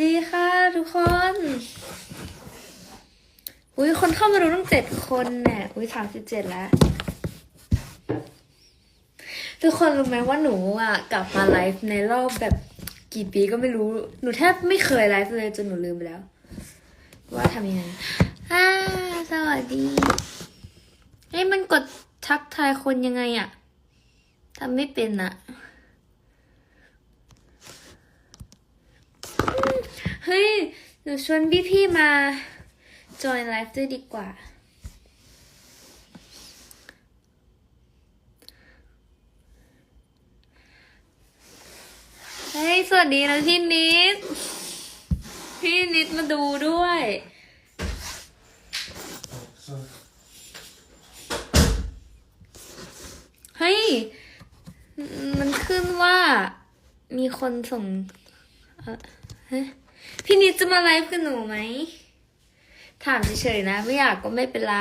ดีค่ะทุกคน อุ้ยคนเข้ามาดูตั้งเจ็ดคนเนี่ย อุ้ยสามสิบเจ็ดแล้ว ทุกคนรู้ไหมว่าหนูอะ กลับมาไลฟ์ในรอบแบบกี่ปีก็ไม่รู้ หนูแทบไม่เคยไลฟ์เลยจนหนูลืมไปแล้ว ว่าทำยังไงอ่าสวัสดีเอ้ยมันกดทักทายคนยังไงอะทำไม่เป็นอะ เฮ้ยหนูชวนพี่พี่มาจอยไลฟ์ด้วยดีกว่า เฮ้ย สวัสดีนะพี่นิด พี่นิดมาดูด้วยเฮ้ย มันขึ้นว่ามีคนส่งเฮ้ย พี่นิดจะมาไลฟ์กับหนูไหม ถามเฉยๆนะ ไม่อยากก็ไม่เป็นไร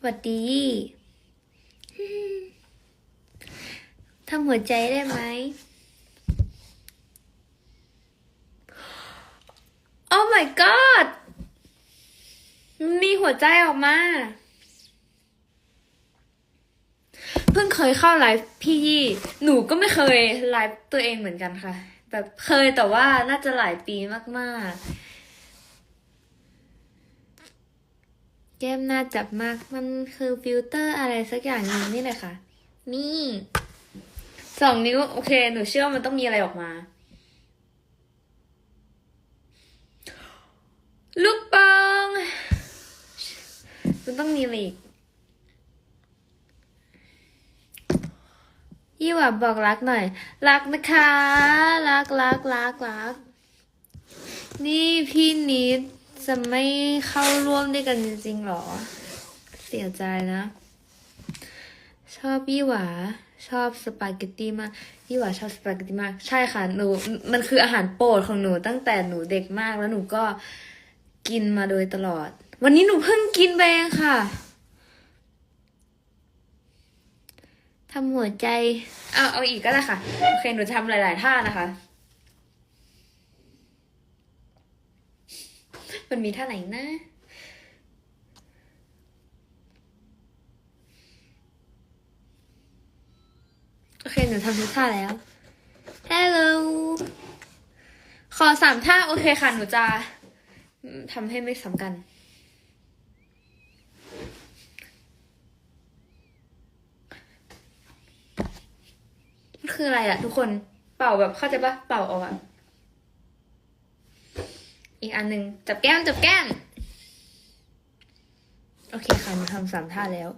หวัดดีทำหัวใจได้ไหมโอ้ my god มีหัวใจออกมา เพิ่งเคยเข้าไลฟ์พี่ยี่ หนูก็ไม่เคยไลฟ์ตัวเองเหมือนกันค่ะ แบบเคยแต่ว่าน่าจะหลายปีมาก ๆ แก้มน่าจับมาก มันคือฟิลเตอร์อะไรสักอย่างหนึงนี่เลยค่ะ นี่สองนิ้ว โอเค หนูเชื่อว่ามันต้องมีอะไรออกมา ลูกปองมันต้องมีอะไรอีก ยี่หว่าบอกรักหน่อย รักนะคะ รักรักรักรัก นี่พี่นิดจะไม่เข้าร่วมด้วยกันจริงๆหรอ เสียใจนะ ชอบยี่หวาชอบสปาเกตตี้มากยี่หวาชอบสปาเกตตี้มาก ใช่ค่ะหนู มันคืออาหารโปรดของหนูตั้งแต่หนูเด็กมากแล้วหนูก็กินมาโดยตลอด วันนี้หนูเพิ่งกินไปเองค่ะ ทำหัวใจ เอาเอาอีกก็ได้ค่ะ โอเค หนูจะทำหลาย ๆ ท่านะคะ มันมีท่าไหนนะโอเค หนูทำทุกท่าแล้ว Hello ขอสามท่า โอเคค่ะ หนูจะอืมทำให้ไม่ซ้ำกัน คืออะไรอะทุกคนเป่าแบบเข้าใจปะเป่าออกอะอีกอันหนึ่งจับแก้มจับแก้ม โอเคค่ะหนูทำสามท่าแล้ว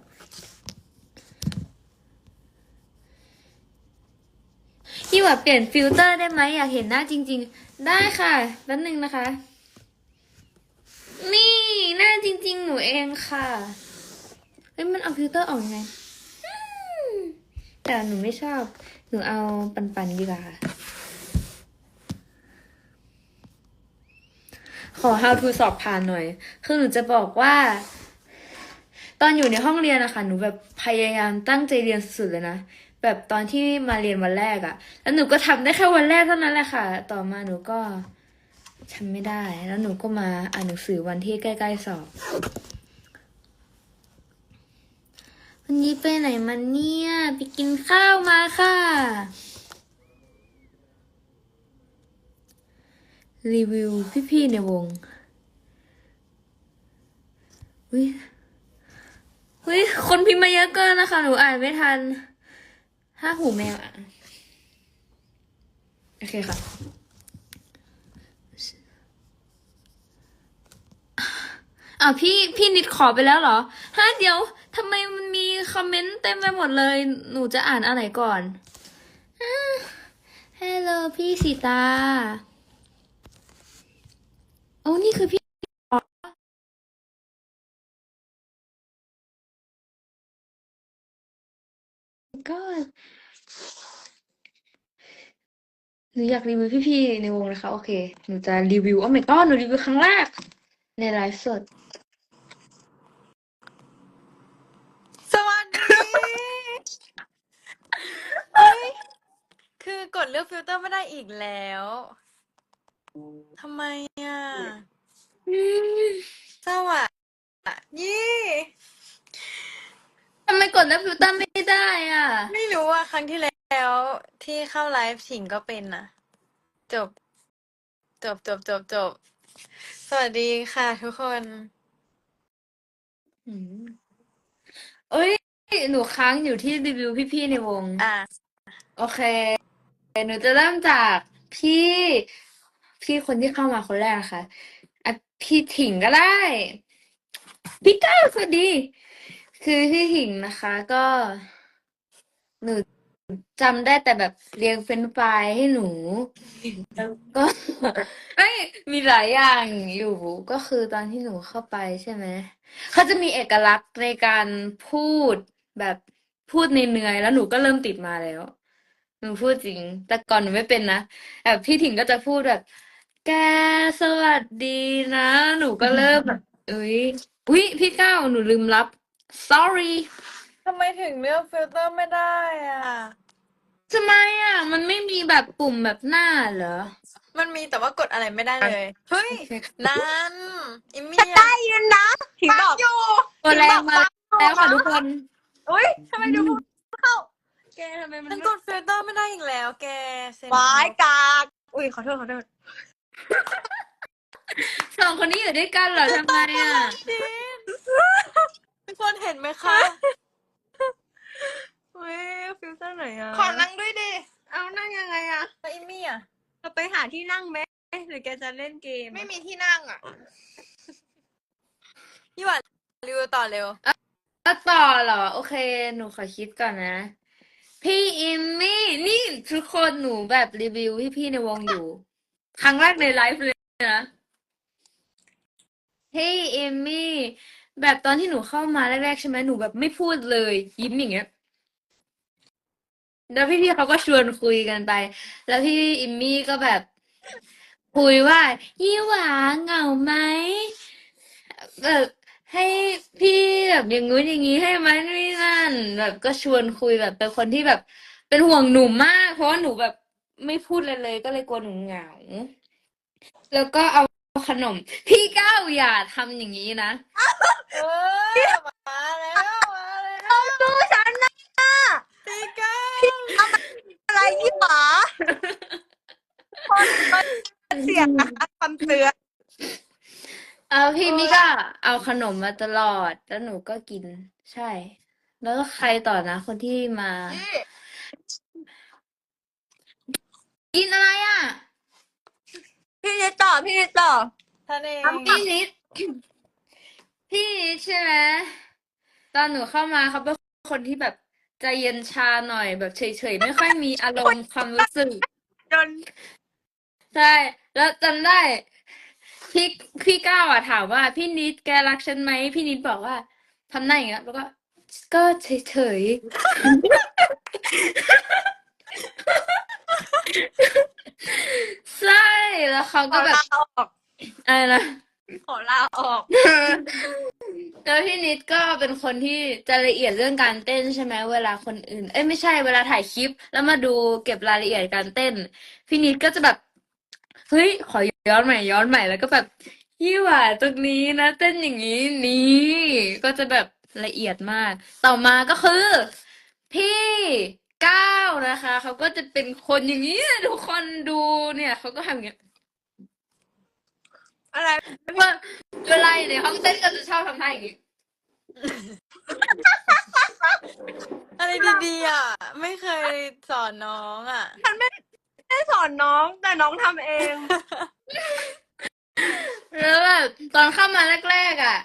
พี่ว่าเปลี่ยนฟิลเตอร์ได้ไหมอยากเห็นหน้าจริง ๆ ได้ค่ะแป๊บนึงนะคะ นี่หน้าจริง ๆ หนูเองค่ะเอ้ยมันเอาฟิลเตอร์ออกยังไง แต่หนูไม่ชอบ หนูเอาปันๆดีกว่า ขอ how to สอบผ่านหน่อย คือหนูจะบอกว่า ตอนอยู่ในห้องเรียนอะค่ะหนูแบบพยายามตั้งใจเรียนสุดๆเลยนะ แบบตอนที่มาเรียนวันแรกอะแล้วหนูก็ทำได้แค่วันแรกเท่านั้นแหละค่ะ ต่อมาหนูก็ทำไม่ได้ แล้วหนูก็มาอ่านหนังสือวันที่ใกล้ๆสอบ วันนี้ไปไหนมันเนี่ย ไปกินข้าวมาค่ะ รีวิวพี่ๆในวงอุ้ยอุ้ยคนพิมพ์มาเยอะเกินนะคะ หนูอ่านไม่ทัน ห้าหูแมวอะ โอเคค่ะอะพี่พี่นิดขอไปแล้วเหรอฮะเดี๋ยวทำไมมันมี คอมเมนต์เต็มไปหมดเลย หนูจะอ่านอันไหนก่อนฮัลโหลพี่สีตา โอ้นี่คือพี่ก็หนูอยากรีวิวพี่ๆในวงนะคะ โอเค หนูจะรีวิว โอ้ my god หนูรีวิวครั้งแรกในไลฟ์สด สวัสดีเฮ้ยคือ กดเลือกฟิลเตอร์ไม่ได้อีกแล้วทำไมอะสวัสดีทำไมกดแล้วฟิลเตอร์ไม่ได้อะ ไม่รู้ว่าครั้งที่แล้วที่เข้าไลฟ์ถิงก็เป็นนะจบ จบจบจบจบ สวัสดีค่ะทุกคนอืมเอ้ย หนูค้างอยู่ที่รีวิวพี่ๆในวง อะ โอเค หนูจะเริ่มจากพี่พี่คนที่เข้ามาคนแรกนะคะอะพี่ถิงก็ได้ พี่ก้าวสวัสดี คือพี่ถิงนะคะ ก็ หนูจำได้แต่แบบเรียงเฟรนช์ฟรายให้หนู แล้วก็เอ้ยมีหลายอย่างอยู่ก็คือตอนที่หนูเข้าไปใช่ไหมเขาจะมีเอกลักษณ์ในการพูดแบบพูดในเนื่อยๆแล้วหนูก็เริ่มติดมาแล้ว หนูพูดจริง แต่ก่อนหนูไม่เป็นนะแบบพี่ถิงก็จะพูดแบบ แกสวัสดีนะ หนูก็เริ่มแบบเอ้ยอุ๊ยพี่ก้าวหนูลืมรับ sorry ทำไมถึงเลือกฟิลเตอร์ไม่ได้อะ ทำไมอะ มันไม่มีแบบปุ่มแบบหน้าเหรอมันมีแต่ว่ากดอะไรไม่ได้เลย เฮ้ยโอเคนั่นอิมมี่ได้ยินนะถิงบอกอยู่ตัวแรงมาแล้วค่ะทุกคน อุ้ยทำไมดูเข้า แกทำไมมันฉันไม่กดฟิลเตอร์ไม่ได้อีกแล้ว แกเซ็นวายกากอุ้ยขอโทษขอโทษสองคนนี้อยู่ด้วยกันเหรอทำไมอะทุกคนเห็นไหมคะเว้ยฟิลเตอร์ไหนอะขอนั่งด้วยดิเอานั่งยังไงอะแล้วอิมมี่อะเราไปหาที่นั่งไหมหรือแกจะเล่นเกมไม่มีที่นั่งอะยี่หวานรีวิวต่อเร็ว ก็ต่อเหรอ โอเค หนูขอคิดก่อนนะ พี่อิมมี่ นี่ทุกคนหนูแบบรีวิวพี่ในวงอยู่ ครั้งแรกในไลฟ์เลยนะพี่อิมมี่ แบบตอนที่หนูเข้ามาแรกๆใช่ไหมหนูแบบไม่พูดเลย ยิ้มอย่างเงี้ยแล้วพี่ๆเขาก็ชวนคุยกันไป แล้วพี่อิมมี่ก็แบบ คุยว่ายี่หวาเหงาไหมแบบ ให้พี่แบบอย่างงู้นอย่างงี้ให้ไหมนู่นนี่นั่น แบบก็ชวนคุยแบบเป็นคนที่แบบ เป็นห่วงหนูมาก เพราะว่าหนูแบบไม่พูดเลยเลย ก็เลยกลัวหนูเหงา แล้วก็เอาขนม พี่ก้าวอย่าทำอย่างนี้นะ เออมาแล้วมาแล้วดูฉันนะตีก้าอะไรยี่หวาคนมันเสียงนะคะคำเตือน เอาพี่มิก้าเอาขนมมาตลอด แล้วหนูก็กิน ใช่ แล้วก็ใครต่อนะ คนที่มากินอะไรอะพี่นิดต่อพี่นิดต่อท่านเองพี่นิด พี่นิดใช่ไหมตอนหนูเข้ามาเขาเป็นคนที่แบบใจเย็นชาหน่อยแบบเฉยๆ ไม่ค่อยมีอารมณ์ความรู้สึก จน ใช่ แล้วจำได้ พี่พี่ก้าวอะถามว่าพี่นิดแกรักฉันไหมพี่นิดบอกว่าทำหน้าอย่างเงี้ยแล้วก็ ก็เฉยๆใช่แล้วเขาขก็อแบบลาออกอะไรนะ ขอลาออก แล้วพี่นิดก็เป็นคนที่จะละเอียดเรื่องการเต้นใช่ไหมเวลาคนอื่น เอ้ยไม่ใช่เวลาถ่ายคลิป แล้วมาดูเก็บรายละเอียดการเต้น พี่นิดก็จะแบบ เฮ้ย ขอย้อนใหม่ย้อนใหม่แล้วก็แบบยี่หว่าตรงนี้นะเต้นอย่างนี้นี่ก็จะแบบละเอียดมาก ต่อมาก็คือ พี่ก้าวนะคะ เขาก็จะเป็นคนอย่างนี้ทุกคนดูเนี่ยเขาก็ทำอย่างเงี้ยอะไรเวลาเวลาอยู่ในห้องเต้นก็จะชอบทำท่าอย่างนี้อะไรดีๆอะ ไม่เคยสอนน้องอะไม่ ได้สอนน้องแต่น้องทำเอง แล้วแบบตอนเข้ามาแรกๆอะ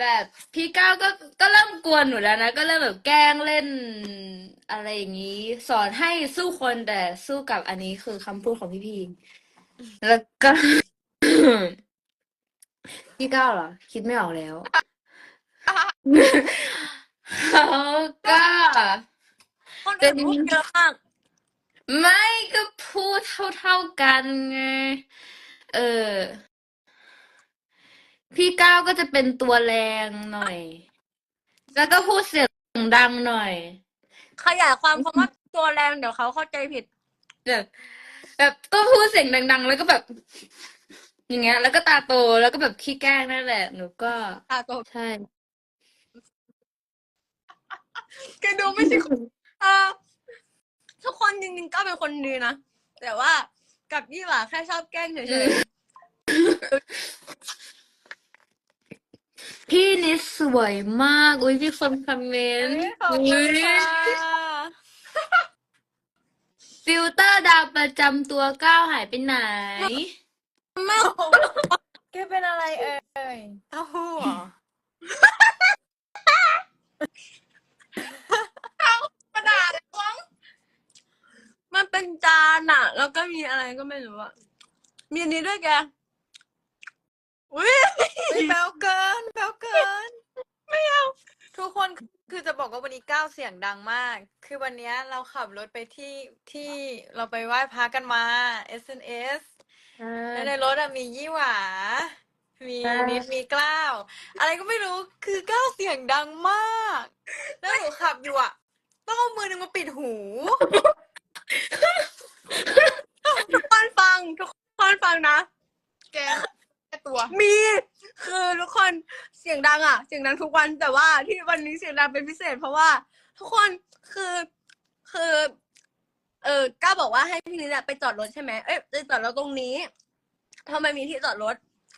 แบบพี่ก้าวก็ก็เริ่มกวนหนูแล้วนะ ก็เริ่มแบบแกล้งเล่นอะไรอย่างนี้ สอนให้สู้คนแต่สู้กับอันนี้คือคำพูดของพี่พีแล้วก็ พี่ก้าวเหรอ คิดไม่ออกแล้ว เขาก็ คนอื่นพูดเยอะมาก ไม่ก็พูดเท่าๆ กันไง เออ พี่ก้าวก็จะเป็นตัวแรงหน่อย แล้วก็พูดเสียงดังหน่อย ขยายความคำว่าตัวแรงเดี๋ยวเขาเข้าใจผิด แบบแบบต้องพูดเสียงดัง ๆ แล้วก็แบบ อย่างเงี้ย แล้วก็ตาโตแล้วก็แบบขี้แกล้งนั่นแหละ หนูก็ตาโตใช่แกดูไม่ใช่คนเออทุกคนจริงๆก็เป็นคนดีนะ แต่ว่า กับยี่หว่าแค่ชอบแกล้งเฉยพี่นิดสวยมาก อุ้ยพี่คนคอมเมนต์ขอบคุณค่ะฟิลเตอร์ดาวประจำตัวก้าวหายไปไหนๆไม่แกเป็นอะไรเอ่ยเต้าหู้เหรอ กระดาษวงมันเป็นจา นอะแล้วก็มีอะไรก็ไม่รู้อะมีอันนี้ด้วยแก อุ้ยไม่แปลวเกินแปลวเกิน ไม่เอา ทุกคนคือจะบอกว่าวันนี้ก้าวเสียงดังมาก คือวันเนี้ยเราขับรถไปที่ที่เราไปไหว้พระกันมา SNS แล้วในรถอะมียี่หวา มีอ่านินิดมีกล้าว อะไรก็ไม่รู้ คือก้าวเสียงดังมาก แล้วหนูขับอยู่อะต้องเอามือหนึงมาปิดหู ทุกคนฟัง ทุกคนฟังนะ แกแก้ตัว มี คือทุกคนเสียงดังอะเสียงดังทุกวันแต่ว่าที่วันนี้เสียงดังเป็นพิเศษ เพราะว่า ทุกคนคือคือ เออก้าบอกว่าให้พี่นิดอะไปจอดรถใช่ไหมเอ้ยไปจอดรถตรงนี้ทำไมมีที่จอดรถ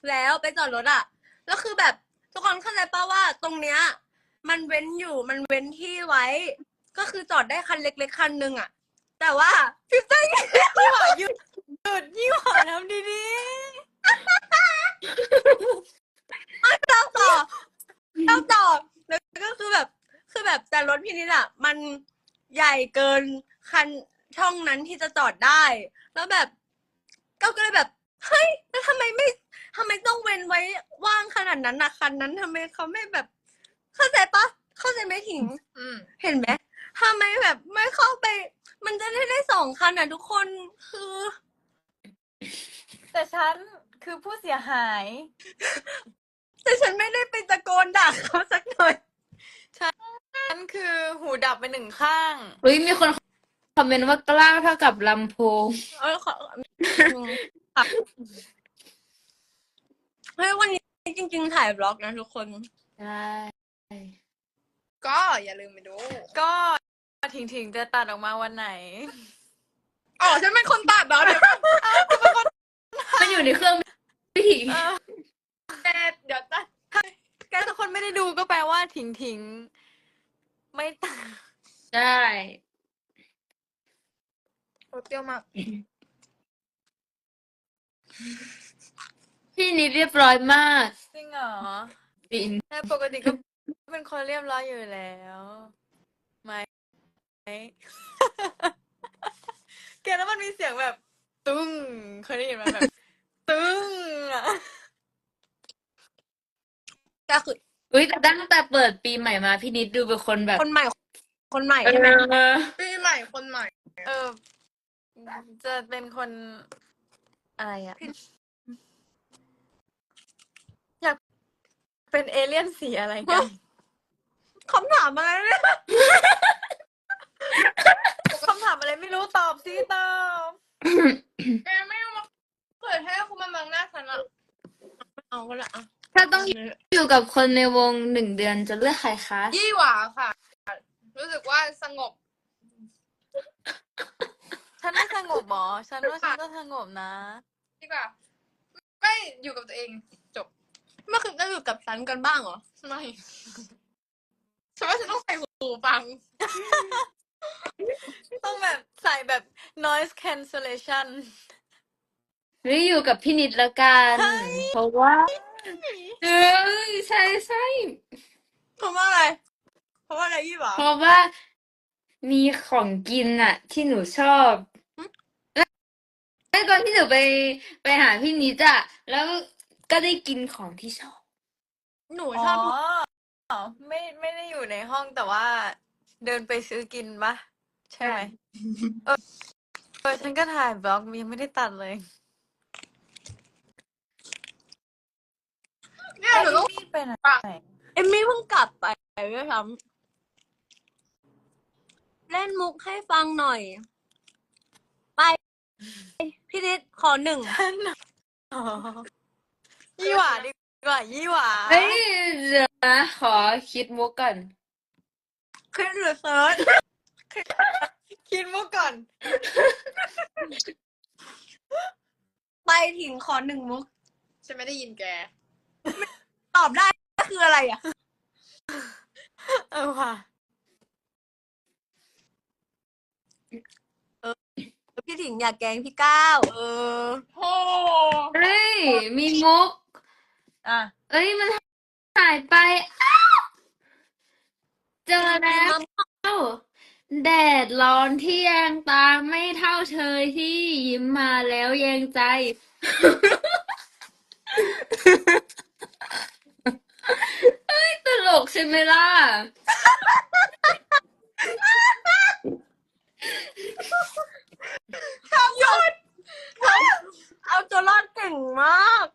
แล้วไปจอดรถอะแล้วคือแบบทุกคนเข้าใจป่าว่าตรงเนี้ย มันเว้นอยู่มันเว้นที่ไว้ ก็คือจอดได้คันเล็กๆคันหนึ่งอะ แต่ว่าฟิวเจอร์ยี่หวาหยุดหยุดยี่หวาทำดีเล่าต่อเล่าต่อแล้วก็คือแบบคือแบบแต่รถพี่นิดอะมันใหญ่เกินคันช่องนั้นที่จะจอดได้ แล้วแบบก็ก็เลยแบบเฮ้ยแล้วทำไมไม่ทำไมต้องเว้นไว้ว่างขนาดนั้นนะคันนั้นทำไมเขาไม่แบบ เข้าใจปะเข้าใจไหมถิงอืมเห็นไหมทำไมแบบไม่เข้าไป มันจะได้ได้สองคันอะทุกคนคือๆแต่ฉันคือผู้เสียหาย แต่ฉันไม่ได้ไปตะโกนด่าเขาสักหน่อยฉันคือหูดับไปหนึ่งข้างอุ้ยมีคนคอมเมนต์ว่ากล้าวเท่ากับลำโพงเออขออืมค่ะเฮ้ยวันนี้จริง ๆ ถ่ายบล็อกนะทุกคน ใช่ ก็อย่าลืมไปดู ก็ ถิงถิงๆจะตัดออกมาวันไหน อ๋อฉันเป็นคนตัดแล้วเดี๋ยวมันอยู่ในเครื่องวิถีเออแกเดี๋ยวตัดแกทุกคนไม่ได้ดูก็แปลว่าถิงถิงๆไม่ตัดใช่โอ้เปรี้ยวมากพี่นิดเรียบร้อยมากจริงเหรอจริง แต่ปกติก็เป็นคนเรียบร้อยอยู่แล้ว ไหมแกแล้วมันมีเสียงแบบ ตึ้งเคยได้ยินไหมแบบ ตึ้งอะก็คืออุ้ยแต่ตั้งแต่เปิดปีใหม่มาพี่นิดดูเป็นคนแบบคนใหม่ คนใหม่เอใช่ไหมอปีใหม่คนใหม่ เออ จะเป็นคนอะไรอะอยากเป็นเอเลี่ยนสีอะไรกัน คำถามอะไรเนี่ย คำถามอะไรไม่รู้ตอบสิตอบแกไม่เอามาเปิดให้คุณมาบังหน้าฉันอะเอาก็ละอะถ้าต้องอยู่กับคนในวงหนึ่งเดือนจะเลือกใครคะ ยี่หวาค่ะ รู้สึกว่าสงบ ฉันไม่สงบหรอฉันว่าฉันก็สงบนะดีกว่า ไม่อยู่กับตัวเอง จบ เมื่อคืนก็อยู่กับฉันกันบ้างเหรอ ไม่ฉันว่าฉันต้องใส่หูฟัง ต้องแบบใส่แบบ noise cancellation หรืออยู่กับพี่นิดละกัน เพราะว่าเออใช่ใช่เพราะว่าอะไร เพราะว่าอะไรยี่หวาเพราะว่ามีของกินอะที่หนูชอบแล้วตอนที่หนูไปไปหาพี่นิดอะแล้วก็ได้กินของที่ชอบ หนูอ๋ชอบอไม่ไม่ได้อยู่ในห้องแต่ว่า เดินไปซื้อกินปะใช่ไหมเออเออฉันก็ถ่ายบล็อกยังไม่ได้ตัดเลยเนี่ยหนูต้องนี่เป็นไหนเอมมี่เพิ่งกลับไปด้วยซ้ำเล่นมุกให้ฟังหน่อย ไป พี่นิดขอหนึ่งอ๋อยี่หว่าดีกว่ายี่หว่าเฮ้ยเดี๋ยวนะขอคิดมุกก่อน ขึ้นหรือเซิร์ชคิดมุกก่อน ไปถิงขอหนึ่งมุก ฉันไม่ได้ยินแก ตอบได้คืออะไรอะ เออว่ะพี่ถิงอยากแกล้งพี่ก้าวเออโอ้เฮ้ย มีมุก อะ เอ้ย มันหายไปอ้าว เจอแล้วแดดร้อนที่แยงตาไม่เท่าเธอที่ยิ้มมาแล้วแยงใจ เอ้ยตลกใช่ไหมล่ะหยุดเอาตัวรอดเก่งมาก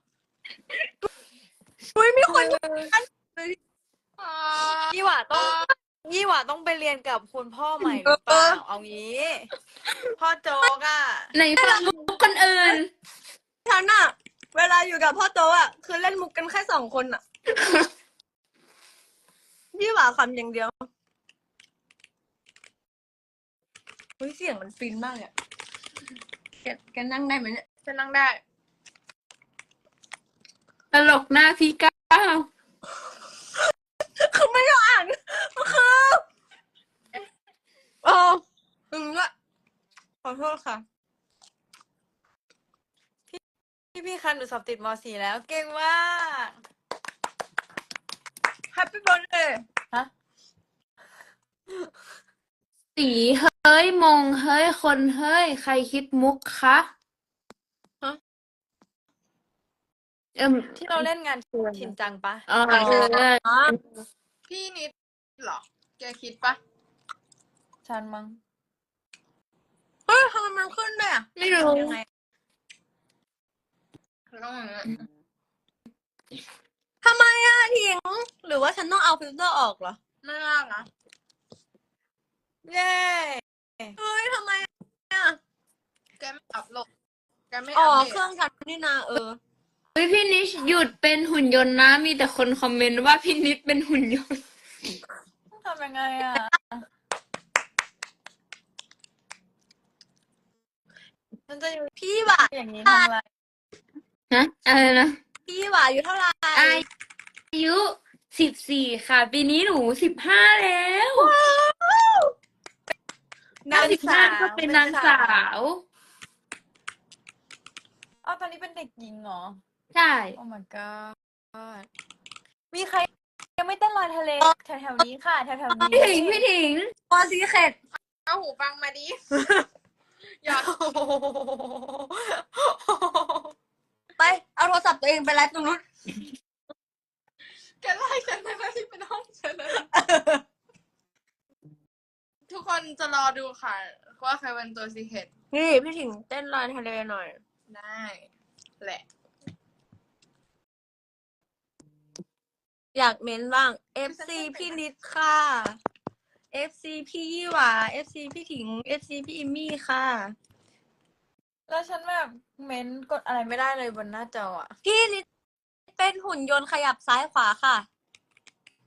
อุ้ยมีคนยี่หว่าต้อง ยี่หว่าต้องไปเรียนกับคุณพ่อใหม่หรือเปล่าเอางี้ พ่อโจ๊กอะในฟังมุกคนอื่นฉันอะเวลาอยู่กับพ่อโตอะคือเล่นมุกกันแค่สองคนอะพี่หว่าคำอย่างเดียวอุ้ยเสียงมันฟินมากเลยอะแกแกนั่งได้ไหมเนี่ยฉันนั่งได้ ตลกหน้าพี่ก้าวคือ ไม่ได้อ่านคือเอออืมละขอโทษค่ะ พี่พี่คันหนูสอบติดม .4 แล้ว เก่งมาก Happy birthday ฮะสีเฮ้ยมงเฮ้ยคนเฮ้ย ใครคิดมุกคะฮะ เอิ่มที่เราเล่นงานชินจังปะอ๋อเอออ๋อ พี่นิดเหรอ แกคิดปะชันมั้งเฮ้ยทำไมมันขึ้นด้วยอะไม่รู้ ยังไงต้องอย่างนั้นทำไมอะทิงหรือว่าฉันต้องเอาฟิลเตอร์ออกเหรอ ไม่น่านะเย้เฮ้ยทำไมอะแกไม่อัพโหลดแกไม่อ๋อ อัปเคเดรื่อตงฉันนี่นาเออ เฮ้ยพี่นิชหยุดเป็นหุ่นยนต์นะ มีแต่คนคอมเมนต์ว่าพี่นิชเป็นหุ่นยนต์ ทำยังไงอะ มันจะอยู่พี่หว่าอย่างนี้ทำอะไรนะอะไรนะ พี่หว่าอายู่เท่าไหร่อายุสิบสี่ค่ะ ปีนี้หนูสิบห้าแล้วนางสิบสาห้าวก็เป็นนางสาวอ้าวตอนนี้เป็นเด็กหญิงเหรอ ใช่ โอ้ my god มีใครยังไม่เต้นลอยทะเลแถวๆนี้ค่ะแถวๆนี้พี่ถิงพี่ถิงพอซีเข็ดเอาหูฟังมาดิ อยากโอ้โหไป เอาโทรศัพท์ตัวเองไปไลฟ์ตรงนู้นแกไล่ฉันไปที่เป็นห้องฉันเลยทุกคนจะรอดูค่ะ ว่าใครเป็นตัวซีเคทนี่พี่ถิงเต้นลอยทะเลหน่อย ได้ แหละ อยากเม้นบ้าง FC พี่นิดค่ะ FC พี่ยี่หว่า FC พี่ถิง FC พี่อิมมี่ค่ะ แล้วฉันแบบเม้นกดอะไรไม่ได้เลยบนหน้าจออะ พี่นิดเป็นหุ่นยนต์ขยับซ้ายขวาค่ะ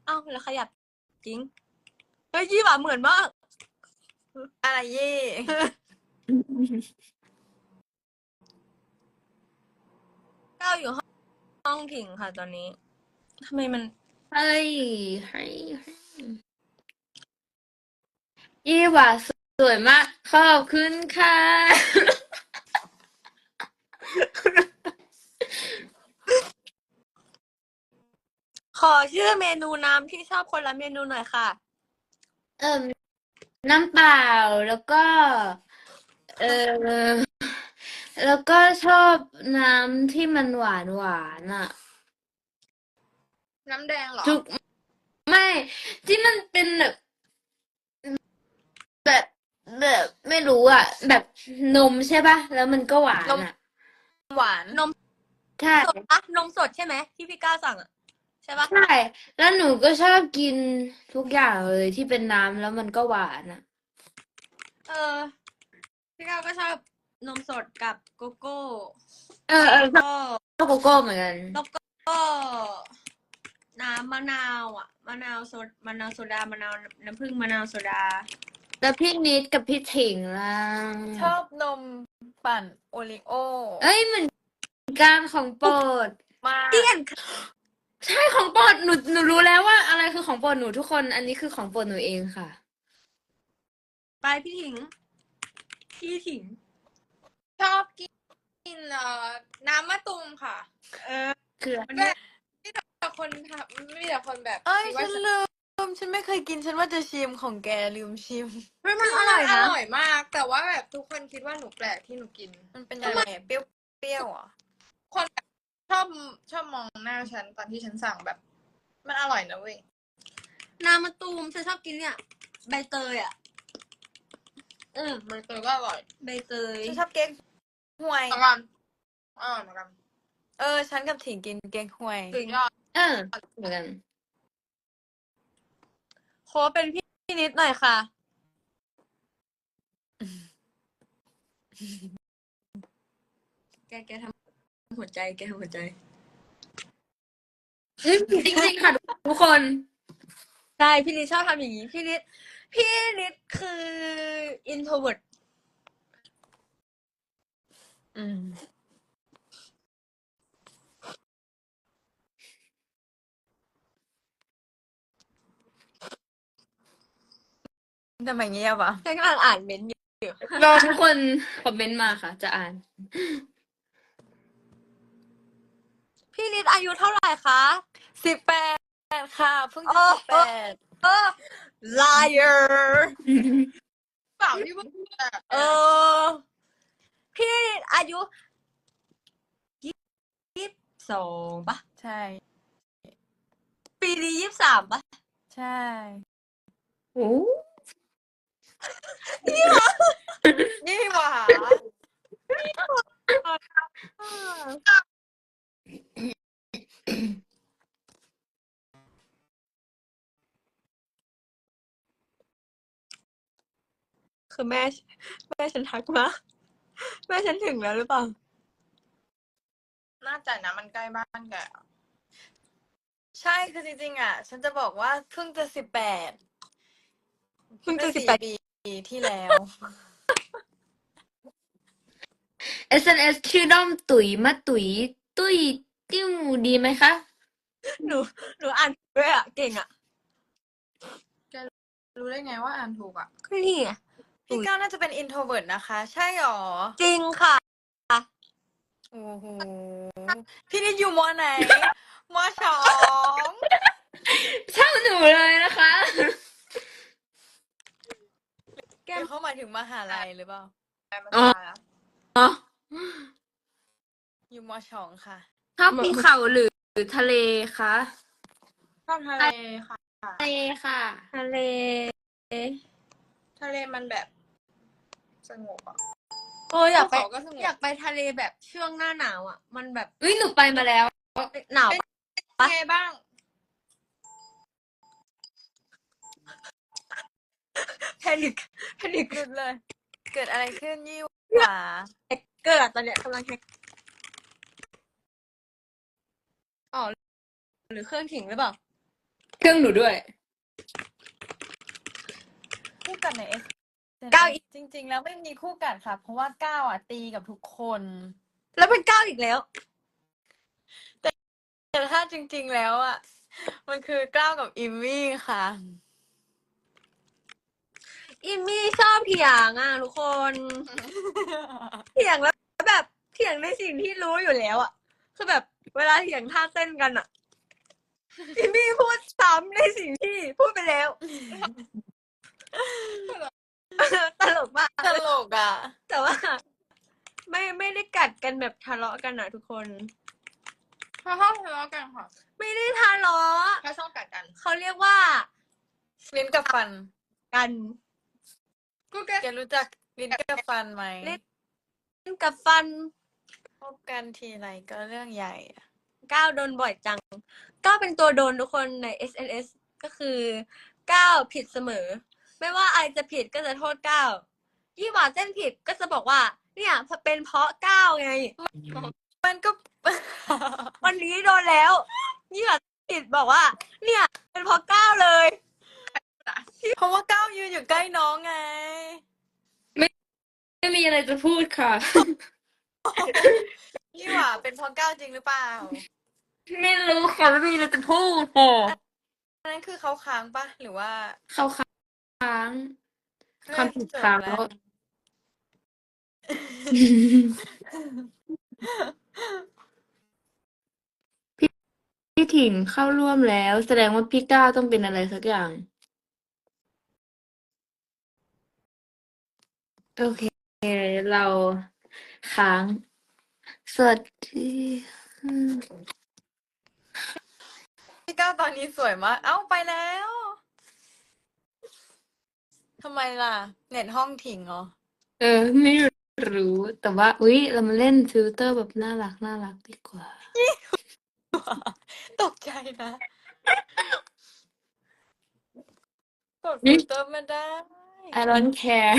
เอ้าแล้วขยับจริงเฮ้ยยี่หว่าเหมือนมาก อะไรเย่ก้าวอยู่ห้องห้องถิงค่ะตอนนี้ ทำไมมันเฮ้ยเฮ้ยเฮ้ยยี่หว่าสวยมาก ขอบคุณค่ะ ขอชื่อเมนูน้ำที่ชอบคนละเมนูหน่อยค่ะ เอิ่มน้ำเปล่าแล้วก็ เออแล้วก็ชอบน้ำที่มันหวานหวานอะ น้ำแดงเหรอทุกไม่ที่มันเป็นแบบแบบแบบไม่รู้อะ แบบนมใช่ป่ะแล้วมันก็หวานอะหวานนมใช่สดปะนมสดใช่ไหมที่พี่ก้าวสั่งอะใช่ปะใช่แล้วหนูก็ชอบกินทุกอย่างเลยที่เป็นน้ำแล้วมันก็หวานอะ เออ พี่ก้าวก็ชอบนมสดกับโกโก้เออเออก็ชอบโกโก้เหมือนกัน แล้วก็ น้ำมะนาวอะมะนาวโซดมะนาวโซดามะนาวน้ำผึ้งมะนาวโซดา แล้วพี่นิดกับพี่ถิงล่ะชอบนมปั่นโอริโอเอ้ยเหมือนกันของโปรดมากเตี้ยนใช่ของโปรดหนูหนูรู้แล้วว่า อะไรคือของโปรดหนูทุกคน อันนี้คือของโปรดหนูเองค่ะ ไปพี่ถิง พี่ถิง ชอบกินเอ่อน้ำมะตูมค่ะ เออคือวันนี้ แต่คนทำไม่มีแต่คนแบบเอ้ยคิดว่าฉันลืมฉันไม่เคยกินฉันว่าจะชิมของแกลืมชิม เฮ้ยมันออร่ร่ออยยนะ อร่อยมาก แต่ว่าแบบทุกคนคิดว่าหนูแปลกที่หนูกิน มันเป็นยังไงเปรี้ยวเปรี้ยวเหรอะคนแบบชอบชอบมองหน้าฉันตอนที่ฉันสั่งแบบ มันอร่อยนะเว้ยน้ำมะตูมฉันชอบกินเนี่ยใบเตยอะ อืมมันตัวก็อร่อยใบเตย ฉันชอบเก๊กฮวยเหมือนกันอร่อยเหมือนกันเออ ฉันกับถิงกินเก๊กฮวย สุดยอด เออเหมือนกัน โคเป็นพี่พี่นิดหน่อยค่ะ แกแกทำหัวใจ แกทำหัวใจเฮ้ยจริงๆค่ะทุกคน ใช่พี่นิดชอบทำอย่างนี้ พี่นิด พี่นิดคือ introvert อืม ทำไมเงียบอะฉันกำลังอ่านเมนต์อยู่รอทุกคนคอมเมนต์มาค่ะ จะอ่าน พี่นิดอายุเท่าไหร่คะสิบแปดค่ะเพิ่งจะโอ้สิบแปดเออ liar เปล่าที่ว่าแบบเออ พี่นิดอายุยี่สิบสองปะใช่ ปีนี้ยี่สิบสามปะใช่โอ้ นี่หว่าคือแม่ แม่ฉันทักมาแม่ฉันถึงแล้วหรือเปล่า น่าจะนะมันใกล้บ้านแกอะใช่คือจริงๆอะ ฉันจะบอกว่าเพิ่งจะสิบแปดเพิ่งจะสี่18ปี ที่แล้ว SNS ชื่อด้อมตุ๋ยมาตุ๋ย ตุ้ยติ้วดีไหมคะ หนูหนูอ่านด้วยอะ เก่งอะรู้ได้ไงว่าอ่านถูกอะ ก็นี่ไงพี่ก้าวน่าจะเป็น introvert นะคะ ใช่หรอ จริงค่ะ โอ้โห พี่นิดอยู่มอไหนมอสองช่างหนูเลยนะคะแกเดี๋ยวเข้ามาถึงมหาลัยหรือเปล่าอ๋ออ๋ออยู่มอสองค่ะชอบภูเขาหรือทะเลคะชอบทะเลค่ะ ทะเลค่ะ ทะเล ทะเลมันแบบ สงบอะโอ้ยอยากไปภูเขาก็สงบ อยากไปทะเลแบบช่วงหน้าหนาวอะ มันแบบอุ้ยหนูไปมาแล้ว หนาวปะปะไงบ้าง แพนิคแพนิคหยุดเลย เกิดอะไรขึ้นยี่หว่าเกิดตอนเนี้ยกำลังแฮกอ๋อหรือเครื่องถิงหรือเปล่าเครื่องหนูด้วย คู่กัดในเอสก้าวอีก จริง ๆ แล้วไม่มีคู่กัดค่ะ เพราะว่าก้าวอะตีกับทุกคน แล้วเป็นก้าวอีกแล้ว แต่ถ้าจริง ๆ แล้วอะ มันคือก้าวกับอิมมี่ค่ะ อิมมี่ชอบเถียงอะทุกคน เถียงแล้วแบบเถียงในสิ่งที่รู้อยู่แล้วอะคือแบบเวลาเถียงท่าเต้นกันอะอิมมี่พูดซ้ำในสิ่งที่พูดไปแล้ว ตลกมากตลกอะ แต่ว่า ไม่ไม่ได้กัดกันแบบทะเลาะกันนะทุกคนเพราะชอบทะเลาะกันค่ะไม่ได้ทะเลาะแค่ชอบกัดกัน เขาเรียกว่าลิ้นกับฟัน กัน กูแกแกรู้จักลิ้นกับฟันไหมลิ้นกับฟันพบกันทีไรก็เรื่องใหญ่อะก้าวโดนบ่อยจังก้าวเป็นตัวโดนทุกคนใน SNS ก็คือก้าวผิดเสมอ ไม่ว่าอะไรจะผิดก็จะโทษก้าวยี่หว่าเต้นผิดก็จะบอกว่า เนี่ยเป็นเพราะก้าวไง มันก็ วันนี้โดนแล้วนี่แบบติดบอกว่า เนี่ย เป็นเพราะก้าวเลยเพ ราะว่าก้าวยืนอยู่ใกล้น้องไง ไม่มีอะไรจะพูดค่ะ นี่หว่าเป็นเพราะก้าวจริงหรือเปล่าไม่รู้ค่ะไม่มีอะไรจะพูดค่ะอันนั้นคือเขาค้างปะหรือว่าเขาค้างเฮ้ยความผิดจบค้างแล้แล้ววพี่ถิงเข้าร่วมแล้ว แสดงว่าพี่ก้าวต้องเป็นอะไรสักอย่าง โอเค เราค้าง สวัสดีอืมพี่ก้าวตอนนี้สวยมาก เอ้าไปแล้ว ทำไมล่ะ เน็ตห้องถิงเหรอ เออ ไม่รู้ แต่ว่า อุ๊ย เรามาเล่นฟิลเตอร์แบบน่ารักน่ารักดีกว่า ตกใจนะกดฟิลเตอร์ไม่ได้ I don't care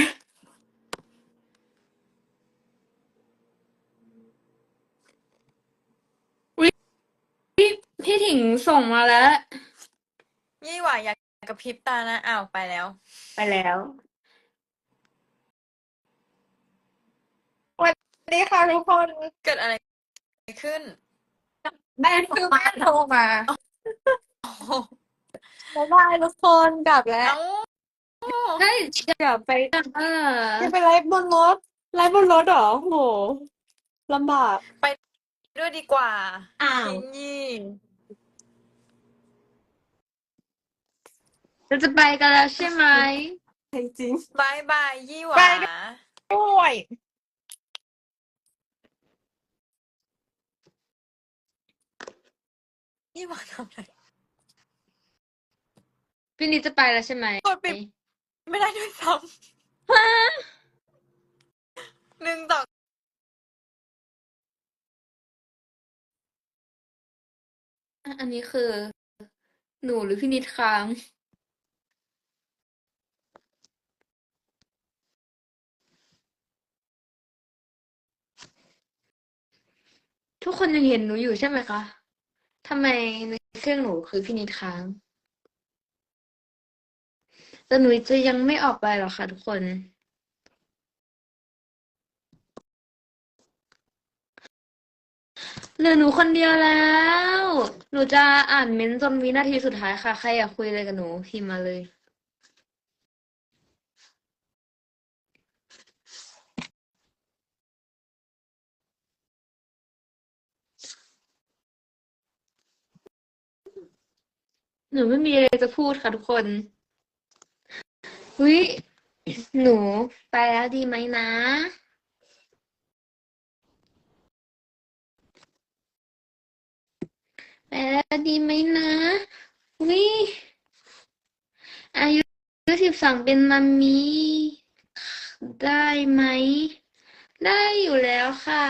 พี่พี่ถิงส่งมาแล้ว ยี่หว่าอยากกระพริบตานะอ้าวไปแล้ว ไปแล้วสวัสดีค่ะทุกคนเกิดอะไรขึ้นแม่คือแม่โทรมาโอ้โหบ๊ายบายทุกคนกลับแล้วเอ้าเฮ้ยอย่าไปกันเออ จะไปไลฟ์บนรถไลฟ์บนรถเหรอโหลำบาก ด้วยดีกว่าอ้าวทิ้งยี่เราจะไปกันแล้วใช่ไหม จริง บายบายยี่หว่าไปด้วย ยี่หว่าทำอะไร พี่นิดจะไปแล้วใช่ไหมกดปิด ไม่ได้ด้วยซ้ำหนึ่งต่อ อะอันนี้คือ หนูหรือพี่นิดค้างทุกคนยังเห็นหนูอยู่ใช่ไหมคะทำไมในเครื่องหนูคือพี่นิดค้างแต่หนูจะยังไม่ออกไปหรอกค่ะทุกคน เหลือหนูคนเดียวแล้ว หนูจะอ่านเม้นต์จนวินาทีสุดท้ายค่ะ ใครอยากคุยอะไรกับหนูพิมพ์มาเลย หนูไม่มีอะไรจะพูดค่ะทุกคนวิหนูไปแล้วดีไหมนะ ไปแล้วดีไหมนะวิอายุสิบสองเป็นมัมมี่ได้ไหม ได้อยู่แล้วค่ะ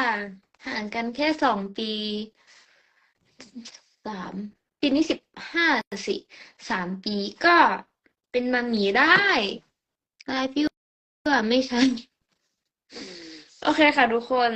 ห่างกันแค่สองปีสามปีนี้สิบห้าสิสามปีก็เป็นมัมมี่ได้ ได้พี่ว่าไม่ใช่ โอเคค่ะทุกคน